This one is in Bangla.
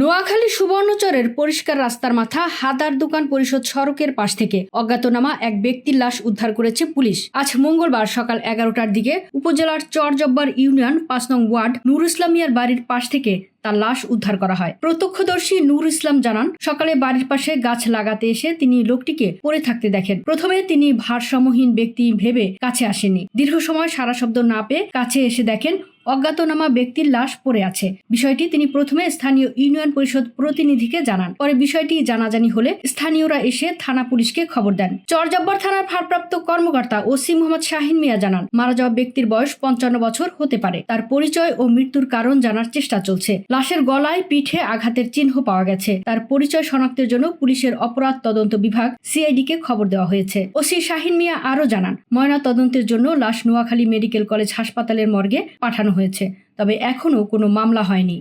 নোয়াখালী সুবর্ণচরের পরিষ্কার রাস্তার মাথা হাদার দোকান পরিষদ সড়কের পাশ থেকে অজ্ঞাতনামা এক ব্যক্তির লাশ উদ্ধার করেছে পুলিশ। আজ মঙ্গলবার সকাল এগারোটার দিকে উপজেলার চরজব্বার ইউনিয়ন পাঁচ নং ওয়ার্ড নুর ইসলামিয়ার বাড়ির পাশ থেকে তার লাশ উদ্ধার করা হয়। প্রত্যক্ষদর্শী নূর ইসলাম জানান, সকালে বাড়ির পাশে গাছ লাগাতে এসে তিনি লোকটিকে পড়ে থাকতে দেখেন। প্রথমে তিনি ভারসাম্যহীন ব্যক্তি ভেবে কাছে আসেননি। দীর্ঘ সময় সারা শব্দ না পেয়ে কাছে এসে দেখেন অজ্ঞাতনামা ব্যক্তির লাশ পড়ে আছে। বিষয়টি তিনি প্রথমে স্থানীয় ইউনিয়ন পরিষদ প্রতিনিধিকে জানান। পরে বিষয়টি জানাজানি হলে স্থানীয়রা এসে থানা পুলিশকে খবর দেন। চরজব্বর থানার ভারপ্রাপ্ত কর্মকর্তা ওসি মোহাম্মদ শাহিন মিয়া জানান, মারা যাওয়া ব্যক্তির বয়স পঞ্চান্ন বছর হতে পারে। তার পরিচয় ও মৃত্যুর কারণ জানার চেষ্টা চলছে। লাশের গলায়, পিঠে আঘাতের চিহ্ন পাওয়া গেছে। তার পরিচয় শনাক্তের জন্য পুলিশের অপরাধ তদন্ত বিভাগ সিআইডি কে খবর দেওয়া হয়েছে। ওসি শাহিন মিয়া আরও জানান ময়না তদন্তের জন্য লাশ নোয়াখালী মেডিকেল কলেজ হাসপাতালের মর্গে পাঠানো হয়েছে তবে এখনও কোনো মামলা হয়নি।